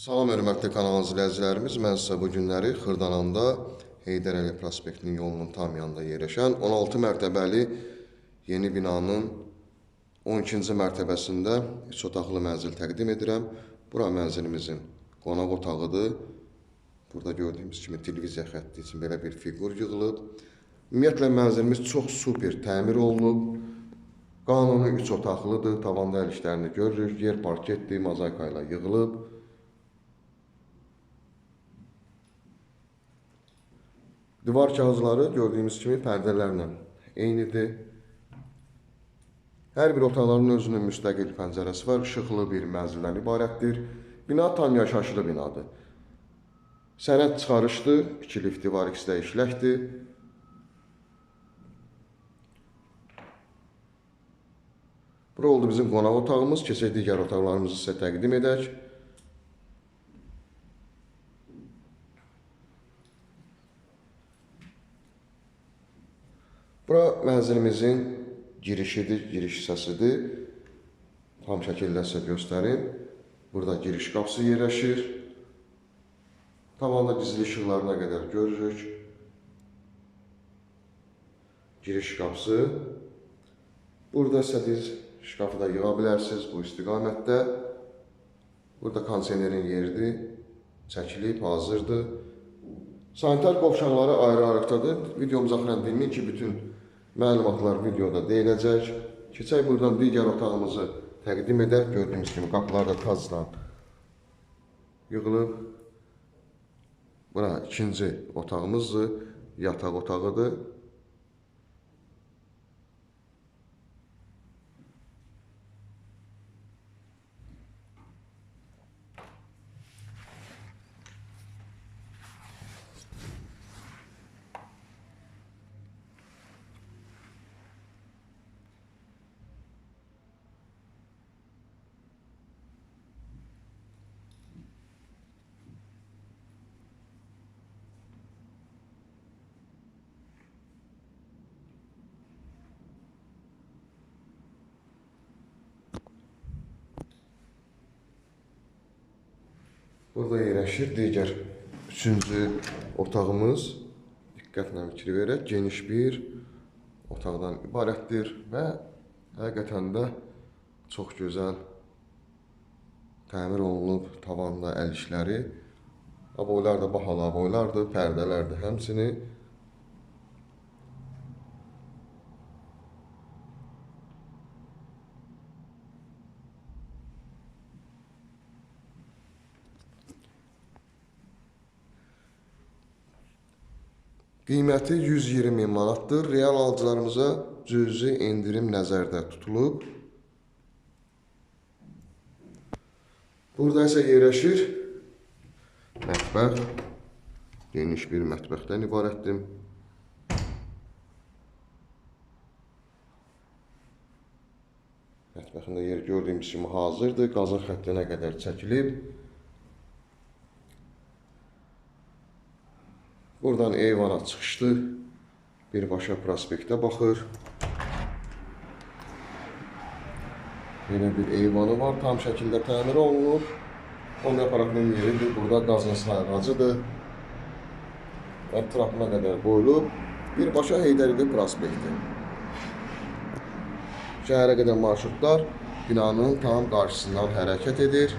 Salam hörmətli kanal izləyicilərimiz. Mən sizə bu günləri Xırdananda Heydər Əliyev prospektinin yolunun tam yanında yerləşən 16 mərtəbəli yeni binanın 12-ci mərtəbəsində 3 otaqlı mənzil təqdim edirəm. Bura mənzilimizin qonaq otağıdır. Burada gördüyümüz kimi televiziya xətti üçün belə bir fiqur yığılıb. Ümumiyyətlə mənzilimiz çox super təmir olunub. Qanuni 3 otaqlıdır. Tavanda əl işlərini görürük. Yer parketdir, mozaika ilə yığılıb. Divar kağızları gördüyümüz kimi pərdələrlə eynidir. Hər bir otaqların özünün müstəqil pəncərəsi var. İşıqlı bir mənzildən ibarətdir. Bina tam yaşayışlı binadır. Sənəd çıxarışdır. 2 lifti var, ikisi də işləkdir. Bura oldu bizim qonaq otağımız. Keçək digər otaqlarımızı sizə təqdim edək. Bura mənzilimizin girişidir, giriş hissəsidir. Tam şəkildə sizə göstərim. Burada giriş qapısı yerləşir. Tavanda gizli işıqlarına qədər görürük. Giriş qapısı. Burada istədiyiniz şkafı da yığa bilərsiniz bu istiqamətdə. Burada kondisionerin yeridir. Çəkilib, hazırdır. Sanitar qovşaqları ayrı-ayrıqdadır. Videomuz axıran dinləyin ki, bütün məlumatlar videoda deyiləcək. Keçək buradan digər otağımızı təqdim edək. Gördüyünüz kimi qapılar da tazdan yığılıb. Bura ikinci otağımızdır. Yataq otağıdır. Burada yerləşir digər üçüncü otağımız. Diqqətlə fikir verək, geniş bir otaqdan ibarətdir və həqiqətən də çox gözəl təmir olunub, tavanda əl işləri. Aboylar da bahalı aboylardır, pərdələr də həmçinin. Qiyməti 120 min manatdır. Real alıcılarımıza cüzi endirim nəzərdə tutulub. Burada isə yerləşir mətbəx. Geniş bir mətbəxdən ibarətdir. Mətbəxində yer gördüyümüz kimi hazırdır. Qazın xəttinə qədər çəkilib. Buradan eyvana çıxışdı. Birbaşa prospektə baxır. Belə bir eyvanı var, tam şəkildə təmir olunub. Onun aparatının yeridir. Burada qazın sayğacıdır. Ətrafına qədər qoyulub. Birbaşa Heydərli prospekti. Şəhərə qədər marşrutlar binanın tam qarşısından hərəkət edir.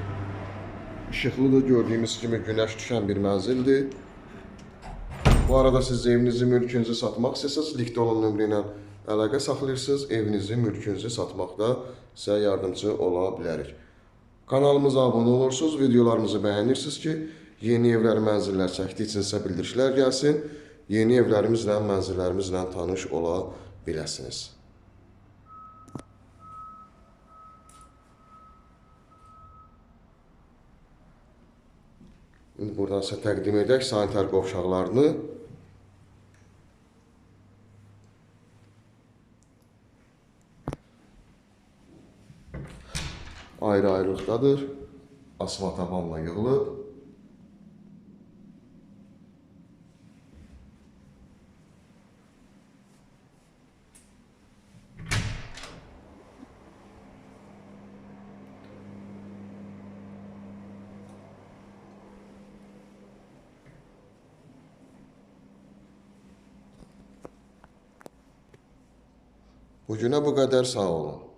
İşıqlıdır, gördüyümüz kimi günəş düşən bir mənzildir. Bu arada siz evinizi, mülkünüzü satmaq istəsəniz, linkdə olan nömrə ilə əlaqə saxlayırsınız. Evinizi, mülkünüzü satmaqda sizə yardımcı ola bilərik. Kanalımıza abunə olursunuz, videolarımızı bəyənirsiniz ki, yeni evlər, mənzillər çəkdikcə sizə bildirişlər gəlsin. Yeni evlərimizlə, mənzillərimizlə tanış ola biləsiniz. İndi buradan sizə təqdim edək sanitar qovşaqlarını. ayrı-ayrılıqdadır. Asma tabanla yığılıb. Bugünə bu qədər sağ olun.